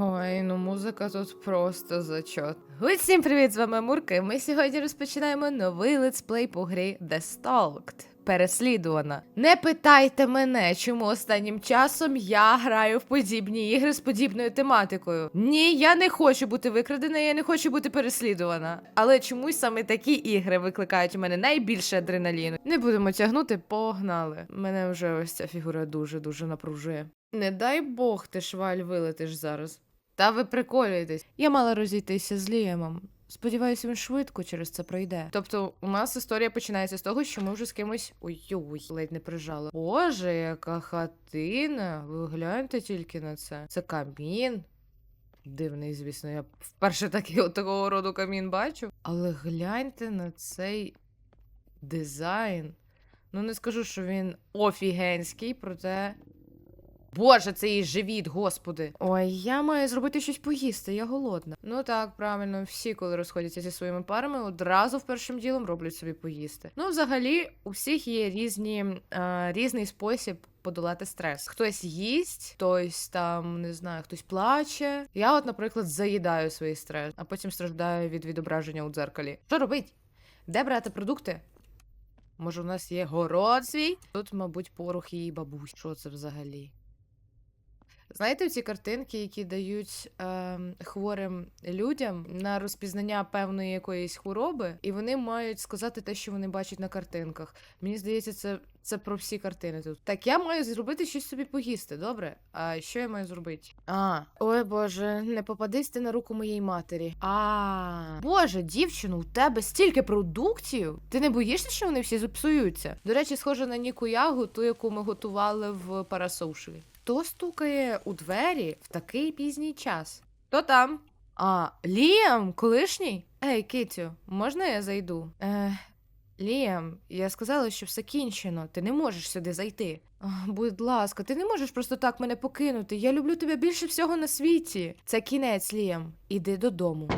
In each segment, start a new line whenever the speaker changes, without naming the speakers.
Ой, ну музика тут просто зачот. Усім привіт, з вами Мурка. і Ми сьогодні розпочинаємо новий летсплей по грі The Stalked. Переслідувана. Не питайте мене, чому останнім часом я граю в подібні ігри з подібною тематикою. Ні, я не хочу бути викрадена, я не хочу бути переслідувана. Але чомусь саме такі ігри викликають у мене найбільше адреналіну. Не будемо тягнути, погнали. Мене вже ось ця фігура дуже дуже напружує. Не дай Бог, ти шваль вилетиш зараз. Та ви приколюєтесь. Я мала розійтися з Ліємом. Сподіваюся, він швидко через це пройде. Тобто, у нас історія починається з того, що ми вже з кимось. Ой-ой, ледь не прижала. Боже, яка хатина. Ви гляньте тільки на це. Це камін. Дивний, звісно, я вперше такий такого роду камін бачу. Але гляньте на цей дизайн. Ну, не скажу, що він офігенський, проте. Боже, це її живіт, господи. Ой, я маю зробити щось поїсти, я голодна. Ну так, правильно, всі, коли розходяться зі своїми парами, одразу в першим ділом роблять собі поїсти. Ну, взагалі, у всіх є різні, е, різний спосіб. Подолати стрес. Хтось їсть, хтось там не знаю, хтось плаче. Я, от, наприклад, заїдаю свій стрес, а потім страждаю від відображення у дзеркалі. Що робить? Де брати продукти? Може, у нас є город свій? Тут, мабуть, порох її бабусь. Що це взагалі? Знаєте, ці картинки, які дають е, хворим людям на розпізнання певної якоїсь хвороби, і вони мають сказати те, що вони бачать на картинках. Мені здається, це, це про всі картини тут. Так, я маю зробити щось собі поїсти, добре? А що я маю зробити? А, ой Боже, не попадись ти на руку моєї матері. А, Боже, дівчину, у тебе стільки продуктів. Ти не боїшся, що вони всі зіпсуються? До речі, схоже на Ніку Ягу, ту, яку ми готували в Парасоушеві. Хто стукає у двері в такий пізній час? Хто там? А, Ліам, колишній? Ей, Китю, можна я зайду? Е, Ліам, я сказала, що все кінчено. Ти не можеш сюди зайти. Будь ласка, ти не можеш просто так мене покинути. Я люблю тебе більше всього на світі. Це кінець, Ліам. Іди додому.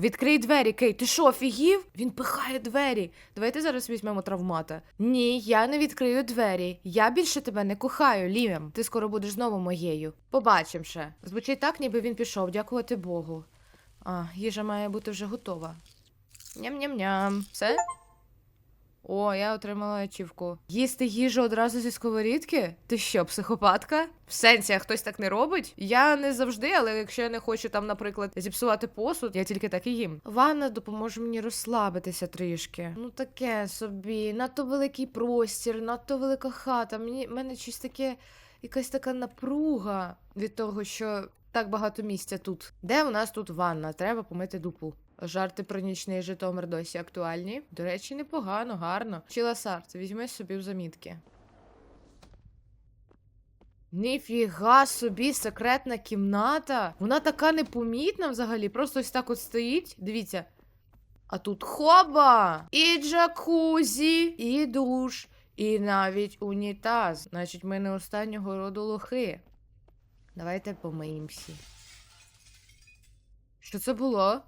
Відкрий двері, Кей, ти що, офігів? Він пихає двері. Давайте зараз візьмемо травмата. Ні, я не відкрию двері. Я більше тебе не кохаю, Ліам. Ти скоро будеш знову моєю. Побачимо ще. Звучить так, ніби він пішов, дякувати Богу. А, їжа має бути вже готова. Ням-ням-ням. Все? О, я отримала ачівку. Їсти їжу одразу зі сковорідки? Ти що, психопатка? В сенсі, а хтось так не робить? Я не завжди, але якщо я не хочу там, наприклад, зіпсувати посуд, я тільки так і їм. Ванна допоможе мені розслабитися трішки. Ну таке собі, надто великий простір, надто велика хата. Мені в мене щось таке, якась така напруга від того, що так багато місця тут. Де у нас тут ванна? Треба помити дупу. Жарти про нічний Житомир досі актуальні. До речі, непогано, гарно. Чіласар, це візьми собі в замітки. Ніфіга собі, секретна кімната. Вона така непомітна взагалі. Просто ось так от стоїть. Дивіться. А тут хоба! І джакузі, і душ, і навіть унітаз. Значить, ми не останнього роду лохи. Давайте помиємося. Що це було?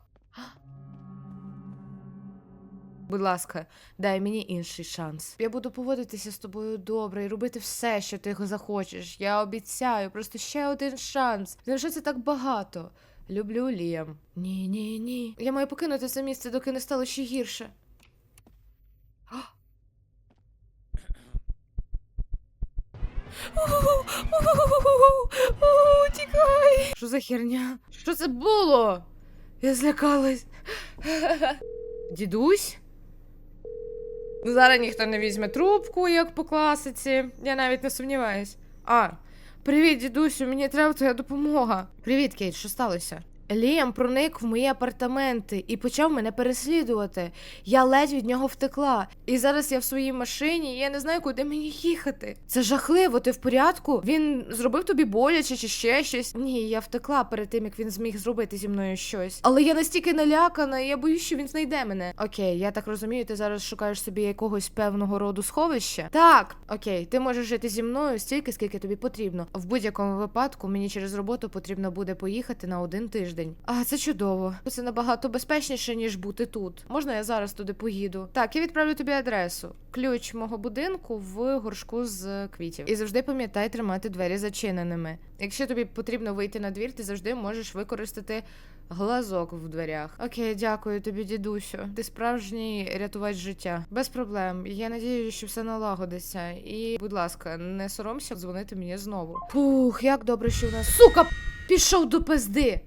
Будь ласка, дай мені інший шанс. Я буду поводитися з тобою добре і робити все, що ти захочеш. Я обіцяю, просто ще один шанс. Невже це так багато? Люблю Ліам. Ні, ні, ні. Я маю покинути це місце, доки не стало ще гірше. Тікай! Що за херня? Що це було? Я злякалась. Дідусь? Ну, Зараз ніхто не візьме трубку, як по класиці. Я навіть не сумніваюсь. А, привіт, дідусю, мені треба твоя допомога. Привіт, Кейт, що сталося? Ліам проник в мої апартаменти і почав мене переслідувати. Я ледь від нього втекла. І зараз я в своїй машині, і я не знаю, куди мені їхати. Це жахливо, ти в порядку? Він зробив тобі боляче чи ще щось? Ні, я втекла перед тим, як він зміг зробити зі мною щось. Але я настільки налякана, і я боюсь, що він знайде мене. Окей, я так розумію, ти зараз шукаєш собі якогось певного роду сховища. Так, окей, ти можеш жити зі мною стільки, скільки тобі потрібно. В будь-якому випадку мені через роботу потрібно буде поїхати на один тиждень. Тиждень. А це чудово. Це набагато безпечніше, ніж бути тут. Можна я зараз туди поїду? Так, я відправлю тобі адресу. Ключ мого будинку в горшку з квітів. І завжди пам'ятай тримати двері зачиненими. Якщо тобі потрібно вийти на двір, ти завжди можеш використати глазок в дверях. Окей, дякую тобі, дідусю. Ти справжній рятувач життя. Без проблем. Я надію, що все налагодиться. І, будь ласка, не соромся дзвонити мені знову. Фух, як добре, що в нас. Сука! Пішов до пизди.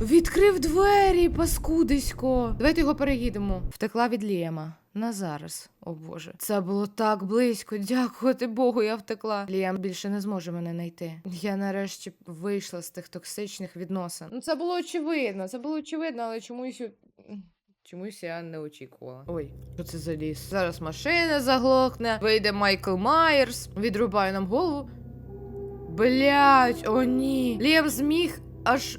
Відкрив двері, паскудисько. Давайте його переїдемо. Втекла від Лієма. На зараз. О боже. Це було так близько. Дякувати Богу, я втекла. Ліам більше не зможе мене знайти. Я нарешті вийшла з тих токсичних відносин. Ну це було очевидно, це було очевидно, але чомусь. Чомусь я не очікувала. Ой, що це за ліс? Зараз машина заглохне, вийде Майкл Майерс, відрубає нам голову. Блять, о ні. Лєм зміг аж.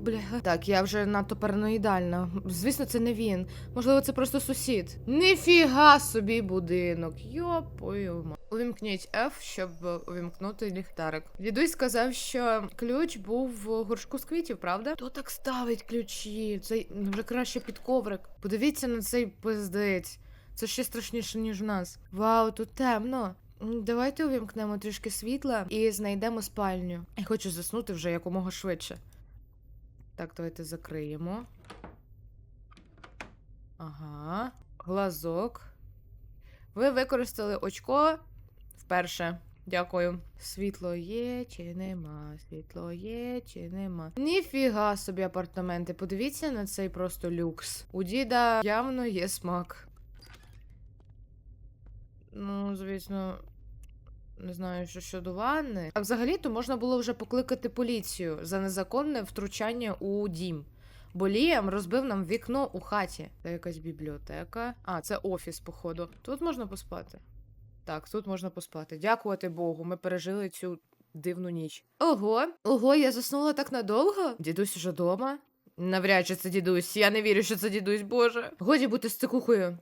Бля. Так, я вже надто параноїдальна. Звісно, це не він. Можливо, це просто сусід. Ніфіга собі будинок. Йопою. Увімкніть F, щоб увімкнути ліхтарик. Дідусь сказав, що ключ був в горшку з квітів, правда? Хто так ставить ключі? Це вже краще під коврик. Подивіться на цей пиздець. Це ще страшніше, ніж в нас. Вау, тут темно. Давайте увімкнемо трішки світла і знайдемо спальню. Я хочу заснути вже якомога швидше. Так, давайте закриємо. Ага. Глазок. Ви використали очко вперше. Дякую. Світло є чи нема? Світло є чи нема? Ніфіга собі апартаменти. Подивіться на цей просто люкс. У діда явно є смак. Ну, звісно, не знаю, що щодо ванни. А взагалі-то можна було вже покликати поліцію за незаконне втручання у дім. Бо Ліам розбив нам вікно у хаті. Це якась бібліотека. А, це офіс, походу. Тут можна поспати. Так, тут можна поспати. Дякувати Богу, ми пережили цю дивну ніч. Ого, ого, я заснула так надовго. Дідусь уже дома. Навряд чи це дідусь. Я не вірю, що це дідусь, боже. Годі бути стикухою.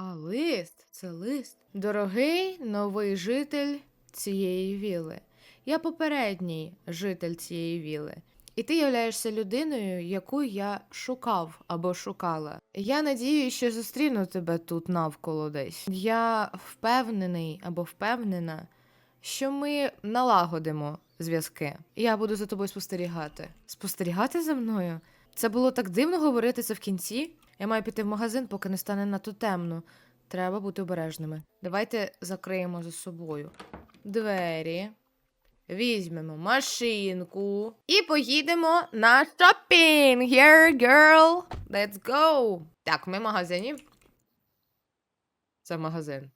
А лист це лист. Дорогий новий житель цієї віли. Я попередній житель цієї віли. І ти являєшся людиною, яку я шукав або шукала. Я надію, що зустріну тебе тут навколо десь. Я впевнений або впевнена, що ми налагодимо зв'язки. Я буду за тобою спостерігати. Спостерігати за мною? Це було так дивно говорити це в кінці. Я маю піти в магазин, поки не стане надто темно. Треба бути обережними. Давайте закриємо за собою двері. Візьмемо машинку і поїдемо на шопінг. Here, girl. Let's go. Так, ми в магазині. Це магазин.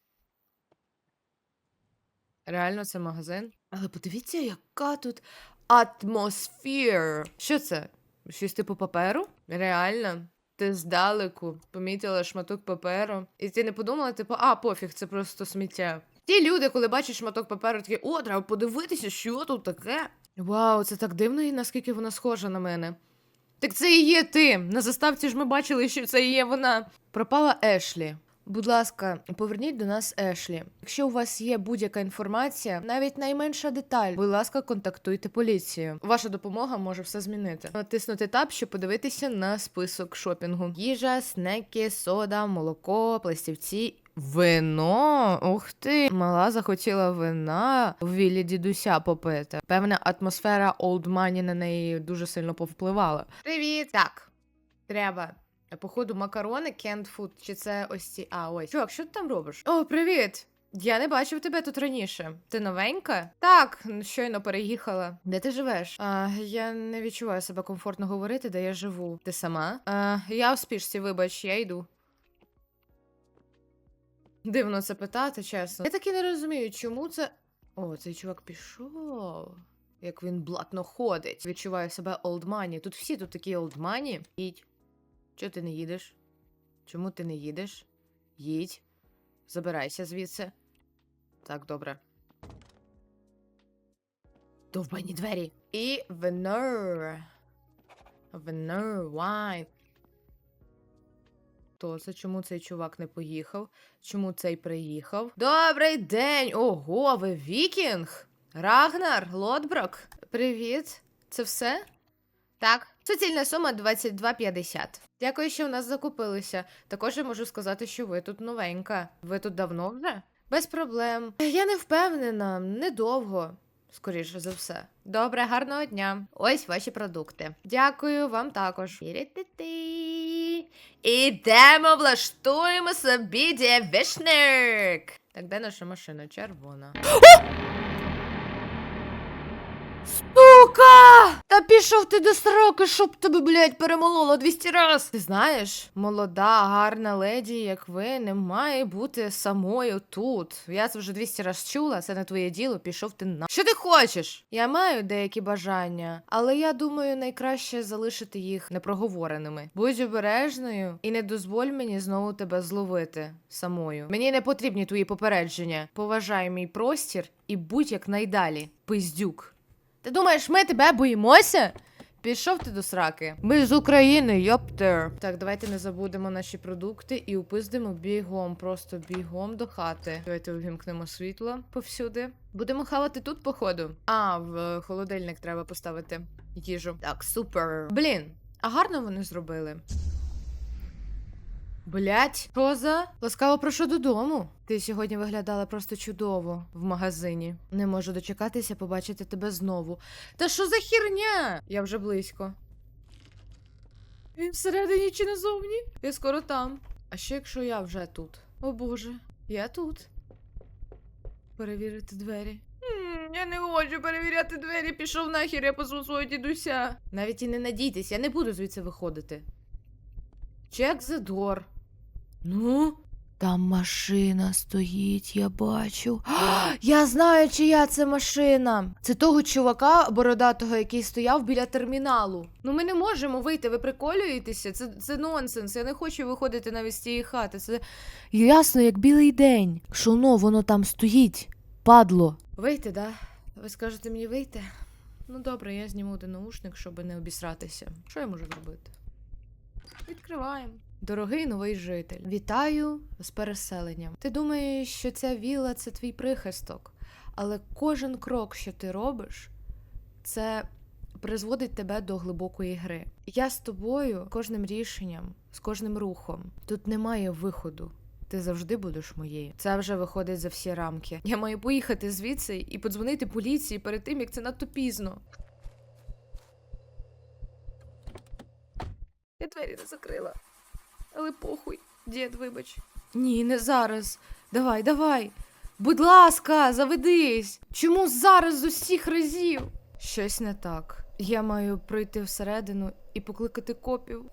Реально, це магазин. Але подивіться, яка тут атмосфера. Що це? Щось типу паперу? Реально. Ти здалеку помітила шматок паперу, і ти не подумала, типу, а, пофіг, це просто сміття. Ті люди, коли бачать шматок паперу, такі, о, треба подивитися, що тут таке. Вау, це так дивно, і наскільки вона схожа на мене. Так це і є ти. На заставці ж ми бачили, що це і є вона. Пропала Ешлі. Будь ласка, поверніть до нас Ешлі. Якщо у вас є будь-яка інформація, навіть найменша деталь, будь ласка, контактуйте поліцію. Ваша допомога може все змінити. Натиснути таб, щоб подивитися на список шопінгу: їжа, снеки, сода, молоко, пластівці. Вино, ух ти, мала захотіла вина в віллі дідуся попити. Певна атмосфера Money на неї дуже сильно повпливала. Привіт! Так, треба. Походу, макарони, canned food, чи це ось ці. А, ось. Чувак, що ти там робиш? О, привіт! Я не бачив тебе тут раніше. Ти новенька? Так, щойно переїхала. Де ти живеш? А, я не відчуваю себе комфортно говорити, де я живу. Ти сама? А, я в спішці, вибач, я йду. Дивно це питати, чесно. Я таки не розумію, чому це. О, цей чувак пішов. Як він блатно ходить. Відчуваю себе олдмані. Тут всі тут такі олдмані. Їдь. Чого ти не їдеш? Чому ти не їдеш? Їдь. Забирайся звідси. Так, добре. Довбані двері. І вино. Вино, вайн. То це чому цей чувак не поїхав? Чому цей приїхав? Добрий день! Ого, ви вікінг! Рагнар, Лотброк, привіт. Це все? Так. Суцільна сума 22,50. Дякую, що в нас закупилися. Також я можу сказати, що ви тут новенька. Ви тут давно вже? Без проблем. Я не впевнена, недовго. Скоріше за все. Добре, гарного дня. Ось ваші продукти. Дякую вам також. Ідемо, влаштуємо собі дівішник. Так, де наша машина? Червона. Сука! Та пішов ти до сроки, щоб тебе, блядь, перемололо 200 раз. Ти знаєш, молода, гарна леді, як ви, не має бути самою тут. Я це вже 200 раз чула, це не твоє діло, пішов ти на. Що ти хочеш? Я маю деякі бажання, але я думаю, найкраще залишити їх непроговореними. Будь обережною і не дозволь мені знову тебе зловити самою. Мені не потрібні твої попередження. Поважай мій простір і будь як найдалі, пиздюк. Ти думаєш, ми тебе боїмося? Пішов ти до сраки. Ми з України, йоптер. Так, давайте не забудемо наші продукти і упиздимо бігом, просто бігом до хати. Давайте увімкнемо світло повсюди. Будемо хавати тут, походу. А, в холодильник треба поставити їжу. Так, супер. Блін, а гарно вони зробили. Блять, Роза, ласкаво прошу додому. Ти сьогодні виглядала просто чудово в магазині. Не можу дочекатися побачити тебе знову. Та що за херня? Я вже близько. Він всередині чи назовні? Я скоро там. А що якщо я вже тут? О боже, я тут. Перевірити двері. Я не хочу перевіряти двері, пішов нахер, я позву свого дідуся. Навіть і не надійтесь, я не буду звідси виходити. The door. Ну? Там машина стоїть, я бачу. я знаю, чия це машина. Це того чувака бородатого, який стояв біля терміналу. Ну ми не можемо вийти, ви приколюєтеся? Це, це нонсенс. Я не хочу виходити навіть з цієї хати. Це ясно, як білий день. Що ну, воно там стоїть, падло. Вийти, да? Ви скажете мені вийти? Ну добре, я зніму один наушник, щоб не обісратися. Що я можу зробити? Відкриваємо. Дорогий новий житель, вітаю з переселенням. Ти думаєш, що ця віла це твій прихисток, але кожен крок, що ти робиш, це призводить тебе до глибокої гри. Я з тобою кожним рішенням, з кожним рухом. Тут немає виходу. Ти завжди будеш моєю. Це вже виходить за всі рамки. Я маю поїхати звідси і подзвонити поліції перед тим, як це надто пізно. Я двері не закрила. Але похуй, дід, вибач. Ні, не зараз. Давай, давай. Будь ласка, заведись. Чому зараз з усіх разів? Щось не так. Я маю пройти всередину і покликати копів.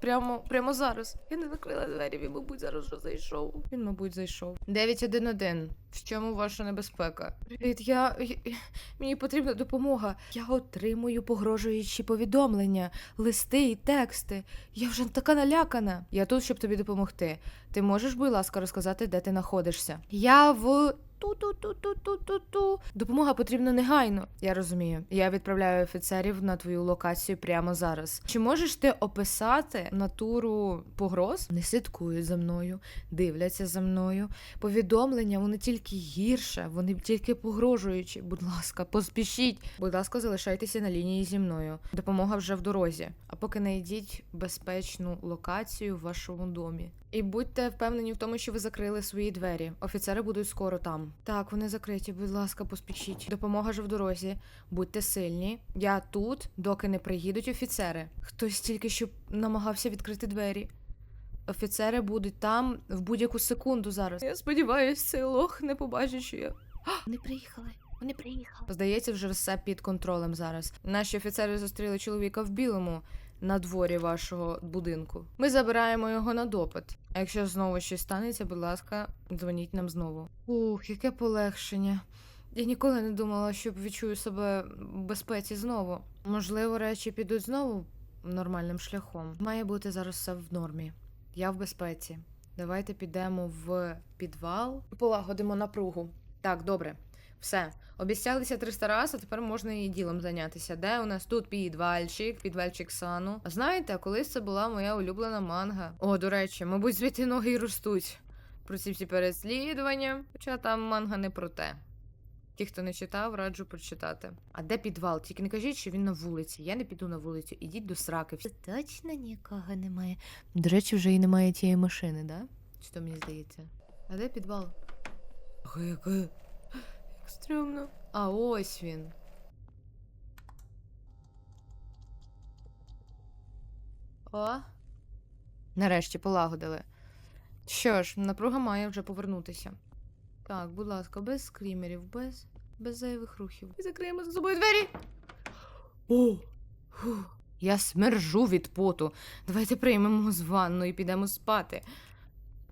Прямо, прямо зараз. Я не закрила двері, він, мабуть, зараз вже зайшов. Він, мабуть, зайшов. 911. В чому ваша небезпека? Привіт, я, я. Мені потрібна допомога. Я отримую погрожуючі повідомлення, листи і тексти. Я вже така налякана. Я тут, щоб тобі допомогти. Ти можеш, будь ласка, розказати, де ти знаходишся? Я в. Ту-ту-ту-ту-ту-ту. Допомога потрібна негайно. Я розумію. Я відправляю офіцерів на твою локацію прямо зараз. Чи можеш ти описати натуру погроз? Не слідкують за мною, дивляться за мною. Повідомлення вони тільки гірше, вони тільки погрожуючі. Будь ласка, поспішіть. Будь ласка, залишайтеся на лінії зі мною. Допомога вже в дорозі. А поки знайдіть безпечну локацію в вашому домі. І будьте впевнені в тому, що ви закрили свої двері. Офіцери будуть скоро там. Так, вони закриті. Будь ласка, поспішіть. Допомога ж в дорозі. Будьте сильні. Я тут, доки не приїдуть офіцери. Хтось тільки що намагався відкрити двері. Офіцери будуть там в будь-яку секунду зараз. Я сподіваюся, цей лох не побачить, що я. Вони приїхали. Вони приїхали. Здається, вже все під контролем зараз. Наші офіцери зустріли чоловіка в білому на дворі вашого будинку. Ми забираємо його на допит. А якщо знову щось станеться, будь ласка, дзвоніть нам знову. Ух, яке полегшення. Я ніколи не думала, що відчую себе в безпеці знову. Можливо, речі підуть знову нормальним шляхом. Має бути зараз все в нормі. Я в безпеці. Давайте підемо в підвал, полагодимо напругу. Так, добре. Все. Обіцялися 300 раз, а тепер можна і ділом зайнятися. Де у нас тут підвальчик, підвальчик сану. А знаєте, колись це була моя улюблена манга. О, до речі, мабуть, звідти ноги й ростуть. Про ці всі переслідування. Хоча там манга не про те. Ті, хто не читав, раджу прочитати. А де підвал? Тільки не кажіть, що він на вулиці. Я не піду на вулицю. Ідіть до сраки. Точно нікого немає. До речі, вже і немає тієї машини, да? Чи то мені здається? А де підвал? Яке? Як. А ось він. О. Нарешті полагодили. Що ж, напруга має вже повернутися. Так, будь ласка, без скрімерів, без, без зайвих рухів. І закриємо за собою двері. О! Фух. Я смержу від поту. Давайте приймемо з ванну і підемо спати.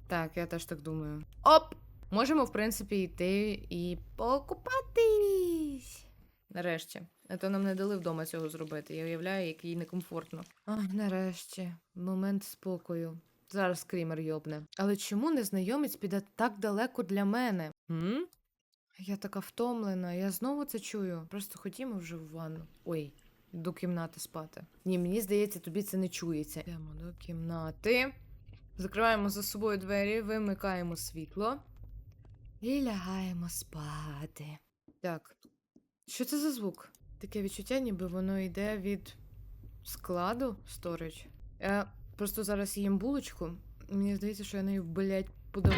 Так, я теж так думаю. Оп! Можемо, в принципі, йти і покупатись. Нарешті. А то нам не дали вдома цього зробити. Я уявляю, як їй некомфортно. Ах, нарешті. Момент спокою. Зараз скрімер йобне. Але чому незнайомець піде так далеко для мене? М? Я така втомлена, я знову це чую. Просто ходімо вже в ванну. Ой, до кімнати спати. Ні, мені здається, тобі це не чується. Йдемо до кімнати. Закриваємо за собою двері, вимикаємо світло. І лягаємо спати. Так. Що це за звук? Таке відчуття, ніби воно йде від складу сторич. Я просто зараз їм булочку. Мені здається, що я нею, блядь, подавлю.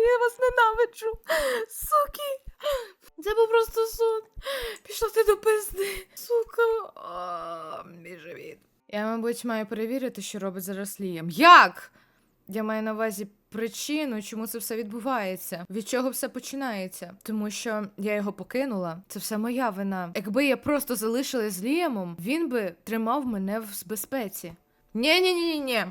Я вас ненавиджу. Суки. Це був просто сон. Пішла ти до пизди. Сука. А, Мій живіт. Я, мабуть, маю перевірити, що робить зараз Лієм. Як? Я маю на увазі причину, чому це все відбувається, від чого все починається. Тому що я його покинула. Це все моя вина. Якби я просто залишилась з Ліємом, він би тримав мене в безпеці. ні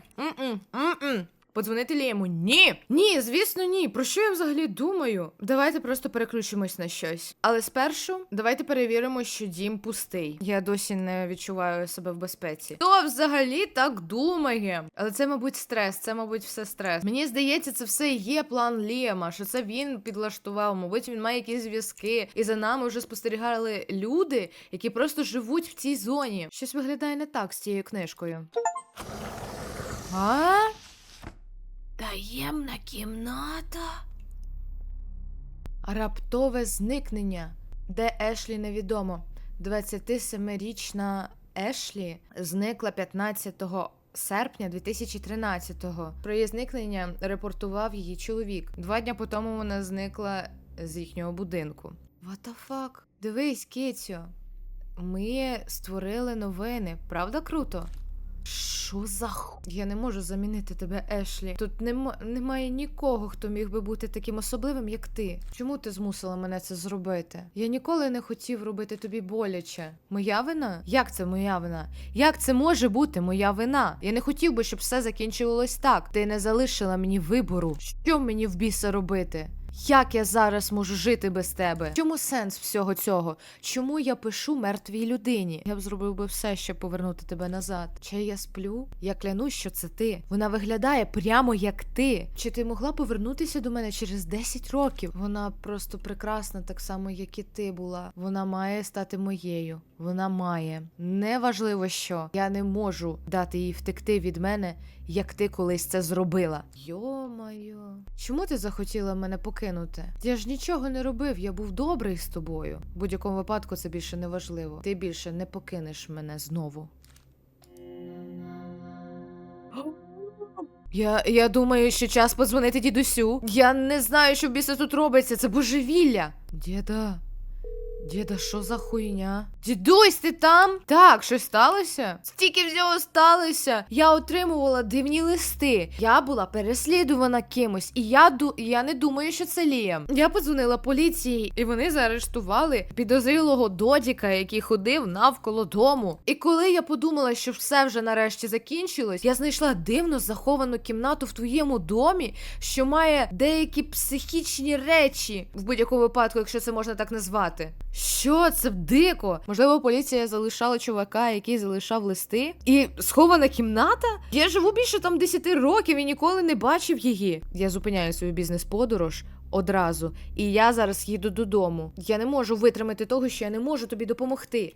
Подзвонити Лієму? Ні. Ні, звісно, ні. Про що я взагалі думаю? Давайте просто переключимось на щось. Але спершу давайте перевіримо, що дім пустий. Я досі не відчуваю себе в безпеці. Хто взагалі так думає? Але це, мабуть, стрес, це, мабуть, все стрес. Мені здається, це все є план Лієма, що це він підлаштував. Мабуть, він має якісь зв'язки. І за нами вже спостерігали люди, які просто живуть в цій зоні. Щось виглядає не так з цією книжкою. А? Таємна кімната. Раптове зникнення. Де Ешлі невідомо. 27-річна Ешлі зникла 15 серпня 2013-го. Про її зникнення репортував її чоловік. Два дня по тому вона зникла з їхнього будинку. What the fuck? Дивись, Кіцю. Ми створили новини, правда круто? Що за. Я не можу замінити тебе, Ешлі. Тут нема... немає нікого, хто міг би бути таким особливим, як ти. Чому ти змусила мене це зробити? Я ніколи не хотів робити тобі боляче. Моя вина? Як це моя вина? Як це може бути моя вина? Я не хотів би, щоб все закінчувалось так. Ти не залишила мені вибору. Що мені в біса робити? Як я зараз можу жити без тебе? Чому сенс всього цього? Чому я пишу мертвій людині? Я б зробив би все, щоб повернути тебе назад. Чи я сплю? Я клянусь, що це ти. Вона виглядає прямо як ти. Чи ти могла повернутися до мене через 10 років? Вона просто прекрасна, так само, як і ти була. Вона має стати моєю. Вона має. Неважливо що. Я не можу дати їй втекти від мене, як ти колись це зробила. Йо-моє. Чому ти захотіла мене покинути? Я ж нічого не робив, я був добрий з тобою. В будь-якому випадку це більше не важливо. Ти більше не покинеш мене знову. Я, я думаю, що час подзвонити дідусю. Я не знаю, що біса тут робиться. Це божевілля. Діда. Діда, що за хуйня? Дідусь, ти там? Так, щось сталося? Стільки всього сталося. Я отримувала дивні листи. Я була переслідувана кимось, і я ду я не думаю, що це Ліам. Я подзвонила поліції, і вони заарештували підозрілого додіка, який ходив навколо дому. І коли я подумала, що все вже нарешті закінчилось, я знайшла дивно заховану кімнату в твоєму домі, що має деякі психічні речі в будь-якому випадку, якщо це можна так назвати. Що це дико? Можливо, поліція залишала чувака, який залишав листи. І схована кімната? Я живу більше там 10 років і ніколи не бачив її. Я зупиняю свою бізнес-подорож одразу, і я зараз їду додому. Я не можу витримати того, що я не можу тобі допомогти.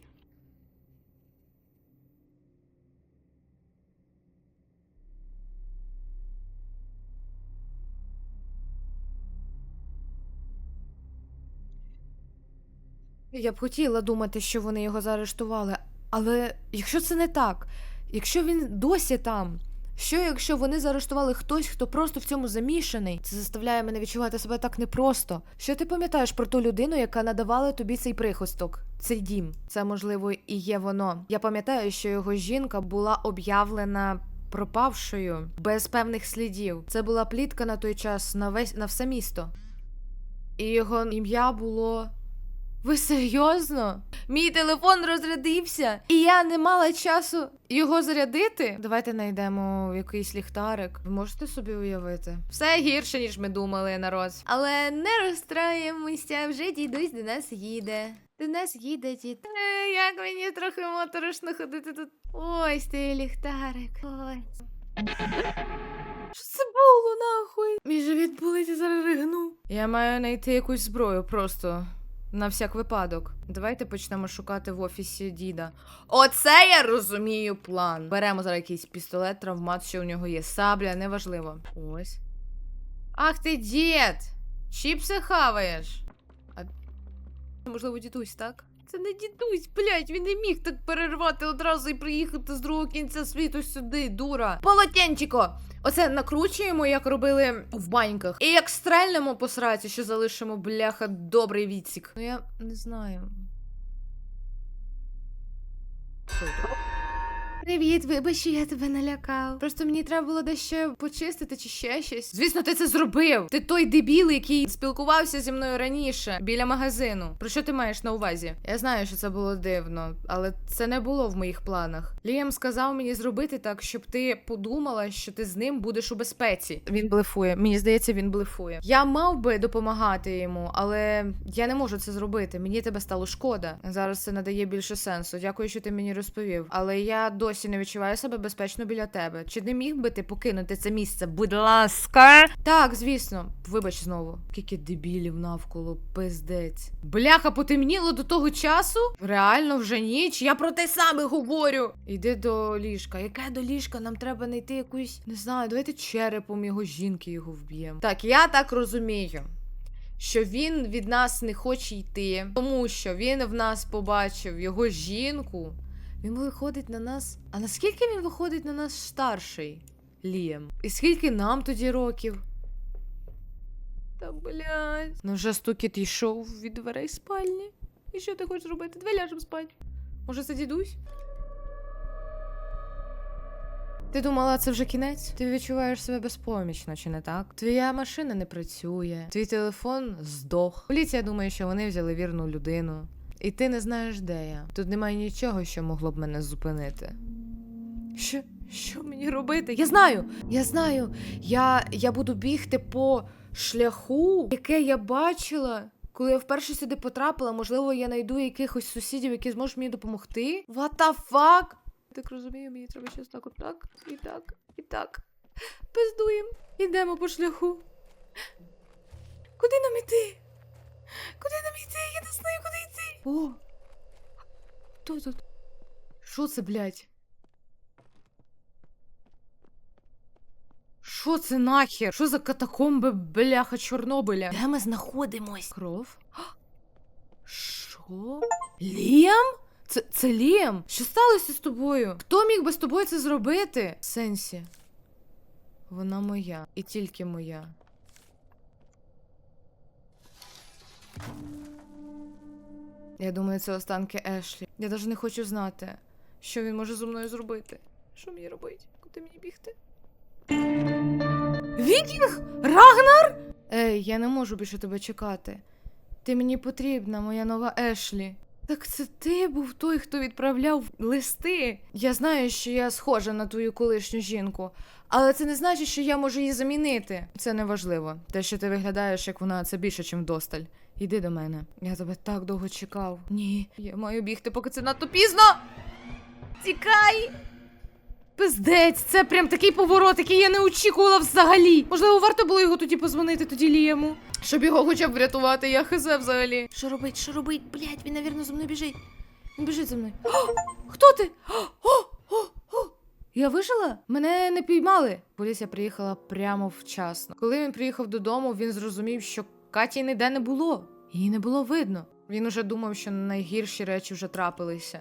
Я б хотіла думати, що вони його заарештували, але якщо це не так, якщо він досі там. Що якщо вони заарештували хтось, хто просто в цьому замішаний? Це заставляє мене відчувати себе так непросто. Що ти пам'ятаєш про ту людину, яка надавала тобі цей прихисток, цей дім? Це можливо і є воно. Я пам'ятаю, що його жінка була об'явлена пропавшою без певних слідів. Це була плітка на той час на весь на все місто. І його ім'я було. Ви серйозно? Мій телефон розрядився, і я не мала часу його зарядити. Давайте знайдемо якийсь ліхтарик. Ви можете собі уявити? Все гірше, ніж ми думали, народ. Але не розстраємося, вже дідусь до нас їде. До нас їде дід. Е, як мені трохи моторошно ходити тут. Ось ти ліхтарик. Ось. Що це було нахуй? Мій живіт болить зараз ригну. Я маю знайти якусь зброю просто. На всяк випадок. Давайте почнемо шукати в офісі діда. Оце я розумію план. Беремо зараз якийсь пістолет, травмат, що у нього є сабля, неважливо. Ось. Ах ти дід! Чіпси хаваєш. А можливо, дідусь, так? Це не дідусь, блядь, він не міг так перервати одразу і приїхати з другого кінця світу сюди, дура. Полотенчико! Оце накручуємо, як робили в баньках. І як стрельнемо по сраці, що залишимо, бляха, добрий відсік. Ну я не знаю. Привіт, вибач, що я тебе налякав. Просто мені треба було дещо почистити чи ще щось. Звісно, ти це зробив. Ти той дебіл, який спілкувався зі мною раніше біля магазину. Про що ти маєш на увазі? Я знаю, що це було дивно, але це не було в моїх планах. Ліам сказав мені зробити так, щоб ти подумала, що ти з ним будеш у безпеці. Він блефує. Мені здається, він блефує. Я мав би допомагати йому, але я не можу це зробити. Мені тебе стало шкода. Зараз це надає більше сенсу. Дякую, що ти мені розповів. Але я досі не відчуваю себе безпечно біля тебе. Чи не міг би ти покинути це місце? Будь ласка. Так, звісно. Вибач знову. Скільки дебілів навколо, пиздець. Бляха, потемніло до того часу? Реально вже ніч. Я про те саме говорю. Йди до ліжка. Яке до ліжка? Нам треба знайти якусь, не знаю, давайте черепом його жінки його вб'ємо. Так, я так розумію. Що він від нас не хоче йти, тому що він в нас побачив його жінку. Він виходить на нас. А наскільки він виходить на нас старший? Лієм. І скільки нам тоді років? Та блядь. Ну вже стукіт йшов від дверей спальні. І що ти хочеш зробити? Давай ляжемо спати. Може, це дідусь? Ти думала, це вже кінець? Ти відчуваєш себе безпомічно, чи не так? Твоя машина не працює, твій телефон здох. Поліція думає, що вони взяли вірну людину. І ти не знаєш, де я. Тут немає нічого, що могло б мене зупинити. Що? Що мені робити? Я знаю! Я знаю. Я, я буду бігти по шляху, яке я бачила. Коли я вперше сюди потрапила, можливо, я знайду якихось сусідів, які зможуть мені допомогти. What the fuck? Так розумію, мені треба щось так, отак, і так, і так. Пиздуємо. Ідемо по шляху. Куди нам іти? Куди нам йти? Я не знаю, куди йти. О! Хто тут? Що це, блядь? Що це нахер? Що за катакомби, бляха, Чорнобиля? Де ми знаходимось? Кров? Що? Ліам? Це, це Ліам? Що сталося з тобою? Хто міг би з тобою це зробити? Сенсі. Вона моя. І тільки моя. Я думаю, це останки Ешлі. Я навіть не хочу знати, що він може зі мною зробити. Що мені робити? Куди мені бігти? Вікінг! Рагнар! Ей, я не можу більше тебе чекати. Ти мені потрібна, моя нова Ешлі. Так це ти був той, хто відправляв листи. Я знаю, що я схожа на твою колишню жінку, але це не значить, що я можу її замінити. Це не важливо. Те, що ти виглядаєш, як вона, це більше, ніж досталь. Іди до мене. Я тебе так довго чекав. Ні, я маю бігти, поки це надто пізно. Тікай! Пиздець, це прям такий поворот, який я не очікувала взагалі. Можливо, варто було його тоді позвонити тоді Лієму, щоб його хоча б врятувати, я хизе взагалі. Що робить, що робить? Блять, він, навірно, за мною біжить. Він біжить за мною. О, хто ти? О, о, о. Я вижила? Мене не піймали. Поліція приїхала прямо вчасно. Коли він приїхав додому, він зрозумів, що Каті ніде не було. Її не було видно. Він уже думав, що найгірші речі вже трапилися.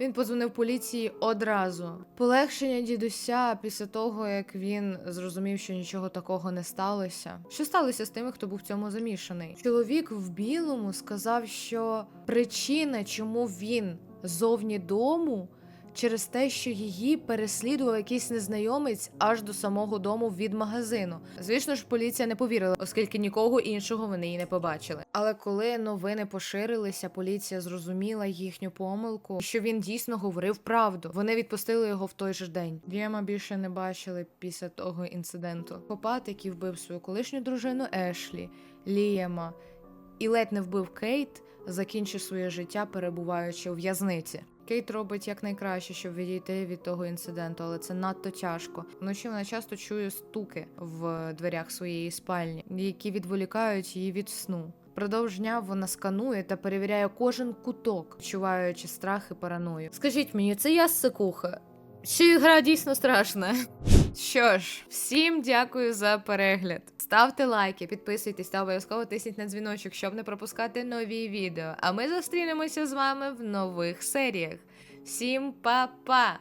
Він подзвонив поліції одразу. Полегшення дідуся після того, як він зрозумів, що нічого такого не сталося. Що сталося з тими, хто був в цьому замішаний? Чоловік в білому сказав, що причина, чому він зовні дому, через те, що її переслідував якийсь незнайомець аж до самого дому від магазину. Звісно ж, поліція не повірила, оскільки нікого іншого вони її не побачили. Але коли новини поширилися, поліція зрозуміла їхню помилку, що він дійсно говорив правду. Вони відпустили його в той же день. Дієма більше не бачили після того інциденту. Попат, який вбив свою колишню дружину Ешлі, Лієма і ледь не вбив Кейт, закінчив своє життя, перебуваючи у в'язниці. Кейт робить якнайкраще, щоб відійти від того інциденту, але це надто тяжко. Вночі вона часто чує стуки в дверях своєї спальні, які відволікають її від сну. Продовж дня вона сканує та перевіряє кожен куток, відчуваючи страх і параною. Скажіть мені, це я сикуха? Чи гра дійсно страшна? Що ж, всім дякую за перегляд. Ставте лайки, підписуйтесь та обов'язково тисніть на дзвіночок, щоб не пропускати нові відео. А ми зустрінемося з вами в нових серіях. Всім па-па!